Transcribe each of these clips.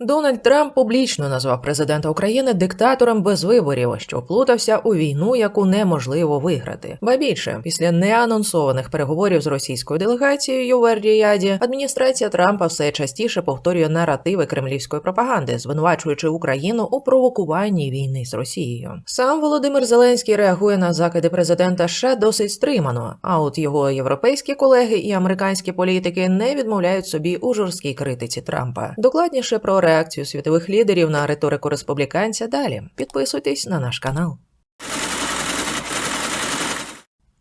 Дональд Трамп публічно назвав президента України диктатором без виборів, що вплутався у війну, яку неможливо виграти. Ба більше, після неанонсованих переговорів з російською делегацією в Ер-Ріяді, адміністрація Трампа все частіше повторює наративи кремлівської пропаганди, звинувачуючи Україну у провокуванні війни з Росією. Сам Володимир Зеленський реагує на закиди президента США досить стримано. А от його європейські колеги і американські політики не відмовляють собі у жорсткій критиці Трампа. Докладніше про реакцію світових лідерів на риторику республіканця далі. Підписуйтесь на наш канал.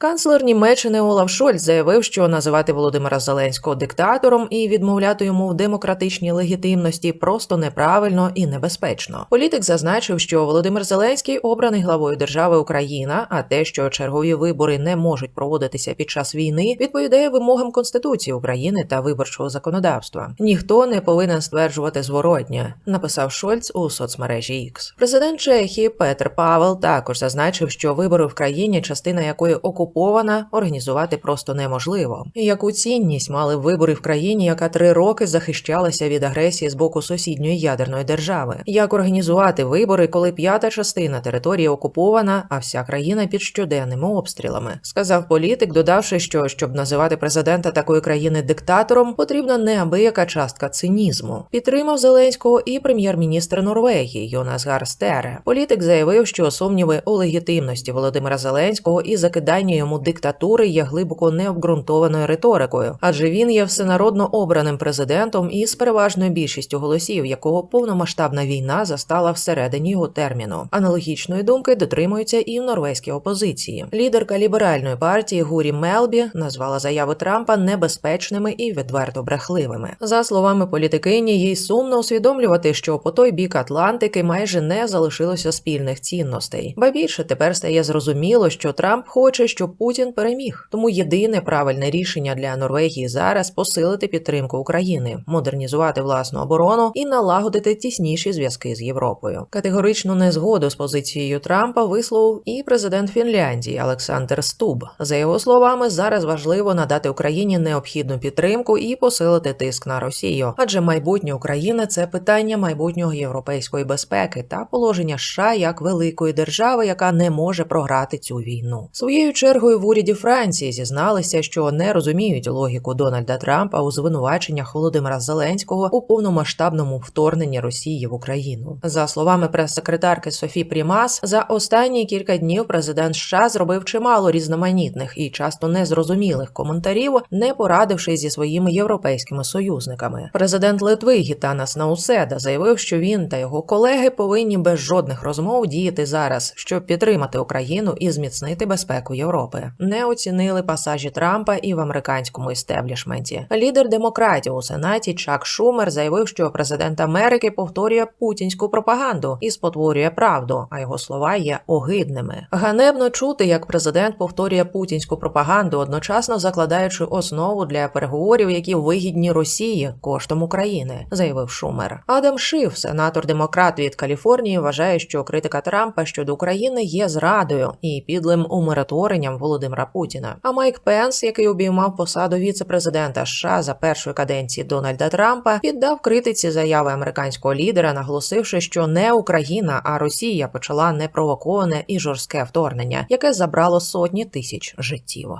Канцлер Німеччини Олаф Шольц заявив, що називати Володимира Зеленського диктатором і відмовляти йому в демократичній легітимності просто неправильно і небезпечно. Політик зазначив, що Володимир Зеленський обраний главою держави Україна, а те, що чергові вибори не можуть проводитися під час війни, відповідає вимогам Конституції України та виборчого законодавства. Ніхто не повинен стверджувати зворотнє, написав Шольц у соцмережі X. Президент Чехії Петр Павел також зазначив, що вибори в країні, частина якої окупована, організувати просто неможливо. І яку цінність мали вибори в країні, яка три роки захищалася від агресії з боку сусідньої ядерної держави? Як організувати вибори, коли п'ята частина території окупована, а вся країна під щоденними обстрілами? Сказав політик, додавши, що щоб називати президента такої країни диктатором, потрібна неабияка частка цинізму. Підтримав Зеленського і прем'єр-міністр Норвегії Йонас Гар Стере. Політик заявив, що сумніви у легітимності Володимира Зеленського і закидання йому диктатури є глибоко необґрунтованою риторикою, адже він є всенародно обраним президентом із переважною більшістю голосів, якого повномасштабна війна застала всередині його терміну. Аналогічної думки дотримуються і в норвезькій опозиції. Лідерка ліберальної партії Гурі Мелбі назвала заяви Трампа небезпечними і відверто брехливими. За словами політикині, їй сумно усвідомлювати, що по той бік Атлантики майже не залишилося спільних цінностей. Ба більше тепер стає зрозуміло, що Трамп хоче, щоб Путін переміг. Тому єдине правильне рішення для Норвегії зараз посилити підтримку України, модернізувати власну оборону і налагодити тісніші зв'язки з Європою. Категоричну незгоду з позицією Трампа висловив і президент Фінляндії Олександр Стуб. За його словами, зараз важливо надати Україні необхідну підтримку і посилити тиск на Росію, адже майбутнє України це питання майбутнього європейської безпеки та положення США як великої держави, яка не може програти цю війну. Своєю чергою в уряді Франції зізналися, що не розуміють логіку Дональда Трампа у звинуваченнях Володимира Зеленського у повномасштабному вторгненні Росії в Україну. За словами прес-секретарки Софі Прімас, за останні кілька днів президент США зробив чимало різноманітних і часто незрозумілих коментарів, не порадившись зі своїми європейськими союзниками. Президент Литви Гітанас Науседа заявив, що він та його колеги повинні без жодних розмов діяти зараз, щоб підтримати Україну і зміцнити безпеку Європи. Не оцінили пасажі Трампа і в американському істеблішменті. Лідер демократів у сенаті Чак Шумер заявив, що президент Америки повторює путінську пропаганду і спотворює правду, а його слова є огидними. Ганебно чути, як президент повторює путінську пропаганду, одночасно закладаючи основу для переговорів, які вигідні Росії коштом України, заявив Шумер. Адам Шиф, сенатор демократ від Каліфорнії, вважає, що критика Трампа щодо України є зрадою і підлим умиротворенням Володимира Путіна. А Майк Пенс, який обіймав посаду віце-президента США за першої каденції Дональда Трампа, піддав критиці заяви американського лідера, наголосивши, що не Україна, а Росія почала непровоковане і жорстке вторгнення, яке забрало сотні тисяч життів.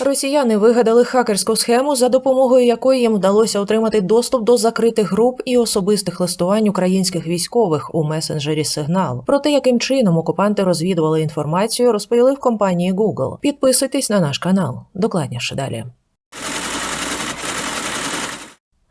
Росіяни вигадали хакерську схему, за допомогою якої їм вдалося отримати доступ до закритих груп і особистих листувань українських військових у месенджері Сигнал. Про те, яким чином окупанти розвідували інформацію, розповіли в компанії Google. Підписуйтесь на наш канал. Докладніше далі.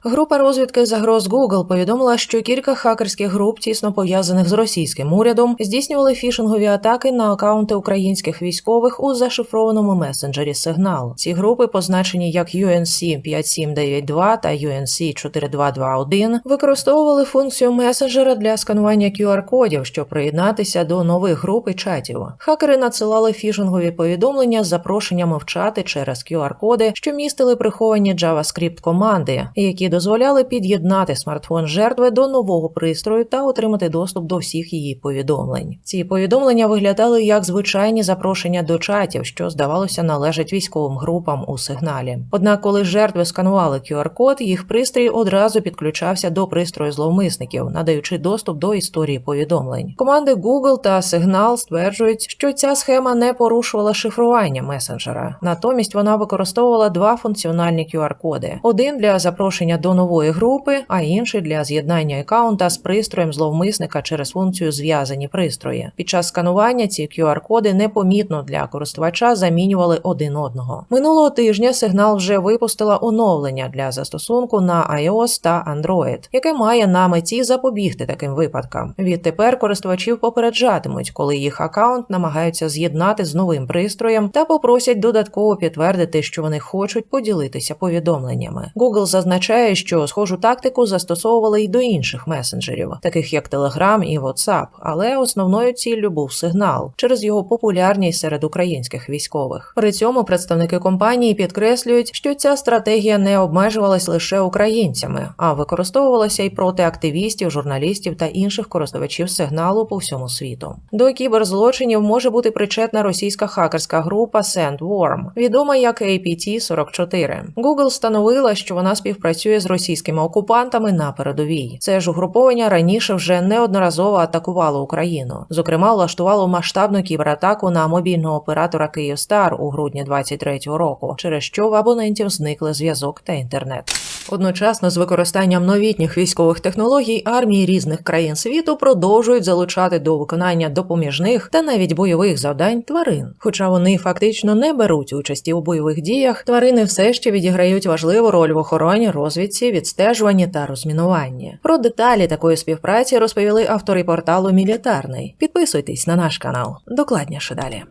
Група розвідки загроз Google повідомила, що кілька хакерських груп, тісно пов'язаних з російським урядом, здійснювали фішингові атаки на акаунти українських військових у зашифрованому месенджері Сигнал. Ці групи, позначені як UNC 5792 та UNC 4221, використовували функцію месенджера для сканування QR-кодів, щоб приєднатися до нових груп і чатів. Хакери надсилали фішингові повідомлення з запрошеннями в чати через QR-коди, що містили приховані JavaScript команди, які дозволяли під'єднати смартфон жертви до нового пристрою та отримати доступ до всіх її повідомлень. Ці повідомлення виглядали як звичайні запрошення до чатів, що здавалося належать військовим групам у сигналі. Однак, коли жертви сканували QR-код, їх пристрій одразу підключався до пристрою зловмисників, надаючи доступ до історії повідомлень. Команди Google та Signal стверджують, що ця схема не порушувала шифрування месенджера. Натомість вона використовувала два функціональні QR-коди: один для запрошення до нової групи, а інший для з'єднання аккаунта з пристроєм зловмисника через функцію зв'язані пристрої. Під час сканування ці QR-коди непомітно для користувача замінювали один одного. Минулого тижня сигнал вже випустила оновлення для застосунку на iOS та Android, яке має на меті запобігти таким випадкам. Відтепер користувачів попереджатимуть, коли їх аккаунт намагаються з'єднати з новим пристроєм та попросять додатково підтвердити, що вони хочуть поділитися повідомленнями. Google зазначає, що схожу тактику застосовували й до інших месенджерів, таких як Telegram і WhatsApp, але основною ціллю був сигнал через його популярність серед українських військових. При цьому представники компанії підкреслюють, що ця стратегія не обмежувалась лише українцями, а використовувалася й проти активістів, журналістів та інших користувачів сигналу по всьому світу. До кіберзлочинів може бути причетна російська хакерська група SandWorm, відома як APT-44. Google встановила, що вона співпрацює з російськими окупантами на передовій. Це ж угруповання раніше вже неодноразово атакувало Україну. Зокрема, влаштувало масштабну кібератаку на мобільного оператора Київстар у грудні 23-го року, через що в абонентів зникли зв'язок та інтернет. Одночасно з використанням новітніх військових технологій армії різних країн світу продовжують залучати до виконання допоміжних та навіть бойових завдань тварин. Хоча вони фактично не беруть участі у бойових діях, тварини все ще відіграють важливу роль в охороні, розвідці, відстежуванні та розмінуванні. Про деталі такої співпраці розповіли автори порталу Мілітарний. Підписуйтесь на наш канал. Докладніше далі.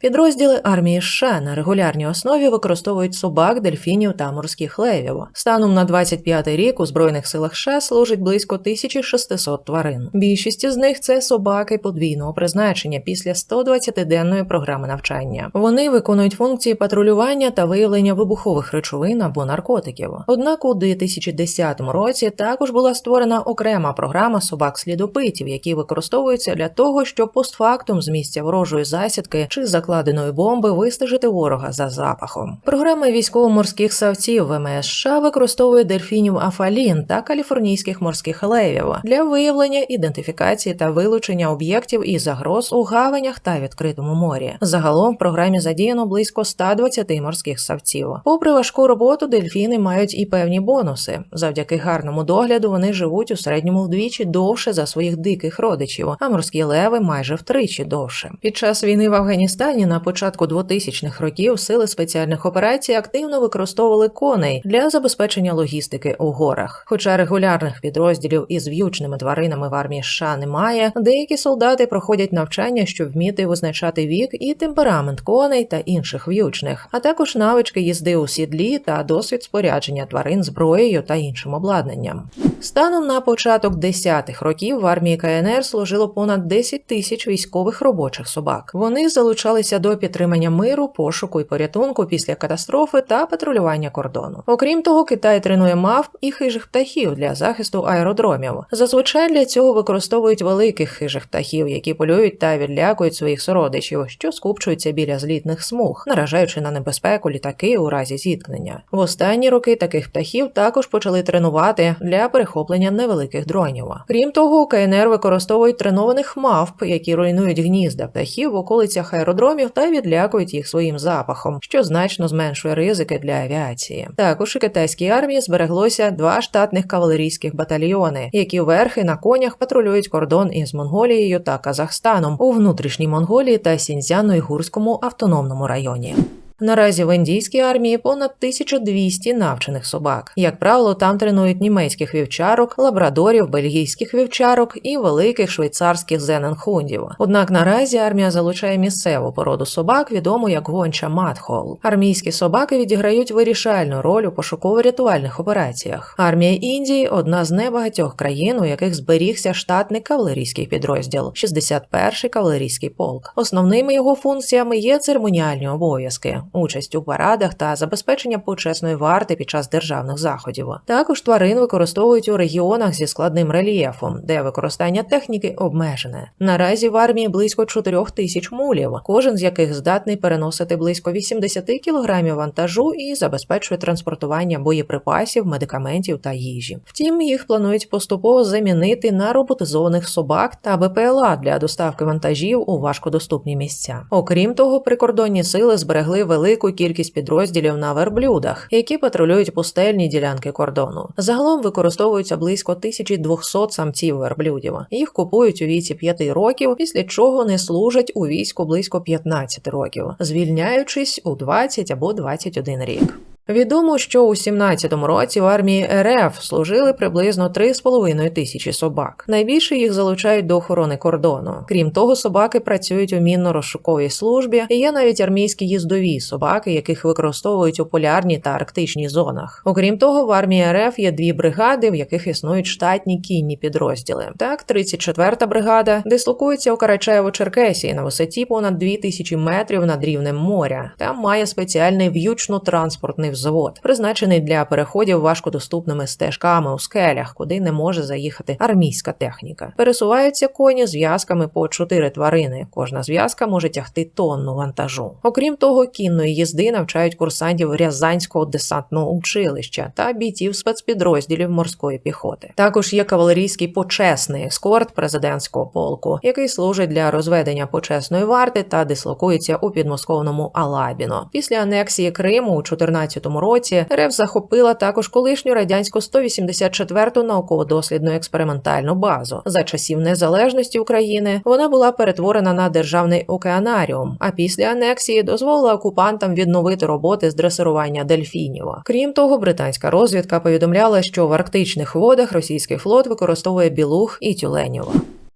Підрозділи армії США на регулярній основі використовують собак, дельфінів та морських левів. Станом на 25-й рік у збройних силах США служить близько 1600 тварин. Більшість з них це собаки подвійного призначення після 120-денної програми навчання. Вони виконують функції патрулювання та виявлення вибухових речовин або наркотиків. Однак у 2010 році також була створена окрема програма собак-слідопитів, які використовуються для того, щоб постфактум з місця ворожої засідки чи закладеної бомби вистежити ворога за запахом. Програма військово-морських савців ВМС США використовує дельфінів Афалін та каліфорнійських морських левів для виявлення, ідентифікації та вилучення об'єктів і загроз у гаванях та відкритому морі. Загалом в програмі задіяно близько 120 морських савців. Попри важку роботу, дельфіни мають і певні бонуси. Завдяки гарному догляду вони живуть у середньому вдвічі довше за своїх диких родичів, а морські леви майже втричі довше. Під час війни в Афганістані на початку 2000-х років сили спеціальних операцій активно використовували коней для забезпечення логістики у горах. Хоча регулярних підрозділів із в'ючними тваринами в армії США немає, деякі солдати проходять навчання, щоб вміти визначати вік і темперамент коней та інших в'ючних, а також навички їзди у сідлі та досвід спорядження тварин зброєю та іншим обладнанням. Станом на початок 10-х років в армії КНР служило понад 10 тисяч військових робочих собак. Вони залучалися до підтримання миру, пошуку і порятунку після катастрофи та патрулювання кордону. Окрім того, Китай тренує мавп і хижих птахів для захисту аеродромів. Зазвичай для цього використовують великих хижих птахів, які полюють та відлякують своїх сородичів, що скупчуються біля злітних смуг, наражаючи на небезпеку літаки у разі зіткнення. В останні роки таких птахів також почали тренувати для перехоплення невеликих дронів. Крім того, КНР використовують тренованих мавп, які руйнують гнізда птахів в околицях аеродромів та відлякують їх своїм запахом, що значно зменшує ризики для авіації. Також у китайській армії збереглося два штатних кавалерійських батальйони, які верхи на конях патрулюють кордон із Монголією та Казахстаном у внутрішній Монголії та Сіньцзяно-Ігурському автономному районі. Наразі в індійській армії понад 1200 навчених собак. Як правило, там тренують німецьких вівчарок, лабрадорів, бельгійських вівчарок і великих швейцарських зененхундів. Однак наразі армія залучає місцеву породу собак, відому як гонча Матхол. Армійські собаки відіграють вирішальну роль у пошуково-рятувальних операціях. Армія Індії одна з небагатьох країн, у яких зберігся штатний кавалерійський підрозділ 61-й кавалерійський полк. Основними його функціями є церемоніальні обов'язки участь у парадах та забезпечення почесної варти під час державних заходів. Також тварин використовують у регіонах зі складним рельєфом, де використання техніки обмежене. Наразі в армії близько 4 тисяч мулів, кожен з яких здатний переносити близько 80 кілограмів вантажу і забезпечує транспортування боєприпасів, медикаментів та їжі. Втім, їх планують поступово замінити на роботизованих собак та БПЛА для доставки вантажів у важкодоступні місця. Окрім того, прикордонні сили зберегли велику кількість підрозділів на верблюдах, які патрулюють пустельні ділянки кордону. Загалом використовуються близько 1200 самців верблюдів. Їх купують у віці 5 років, після чого не служать у війську близько 15 років, звільняючись у 20 або 21 рік. Відомо, що у 17-му році в армії РФ служили приблизно 3,5 тисячі собак. Найбільше їх залучають до охорони кордону. Крім того, собаки працюють у мінно-розшуковій службі, і є навіть армійські їздові собаки, яких використовують у полярній та арктичній зонах. Окрім того, в армії РФ є дві бригади, в яких існують штатні кінні підрозділи. Так, 34-та бригада дислокується у Карачаєво-Черкесії на висоті понад 2000 метрів над рівнем моря. Там має спеціальний в'ючно-транспортний взвод, призначений для переходів важкодоступними стежками у скелях, куди не може заїхати армійська техніка. Пересуваються коні зв'язками по чотири тварини. Кожна зв'язка може тягти тонну вантажу. Окрім того, кінної їзди навчають курсантів Рязанського десантного училища та бійців спецпідрозділів морської піхоти. Також є кавалерійський почесний ескорт президентського полку, який служить для розведення почесної варти та дислокується у підмосковному Алабіно. Після анексії Криму у 14 році РФ захопила також колишню радянську 184-ту науково-дослідну експериментальну базу. За часів незалежності України вона була перетворена на державний океанаріум, а після анексії дозволила окупантам відновити роботи з дресирування дельфінів. Крім того, британська розвідка повідомляла, що в арктичних водах російський флот використовує білух і тюленів.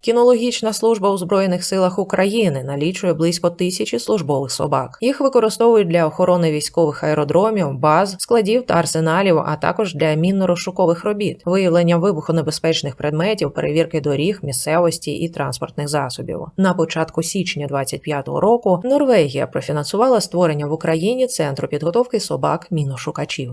Кінологічна служба у збройних силах України налічує близько тисячі службових собак. Їх використовують для охорони військових аеродромів, баз, складів та арсеналів, а також для мінно-розшукових робіт, виявлення вибухонебезпечних предметів, перевірки доріг, місцевості і транспортних засобів. На початку січня 25-го року Норвегія профінансувала створення в Україні центру підготовки собак міношукачів.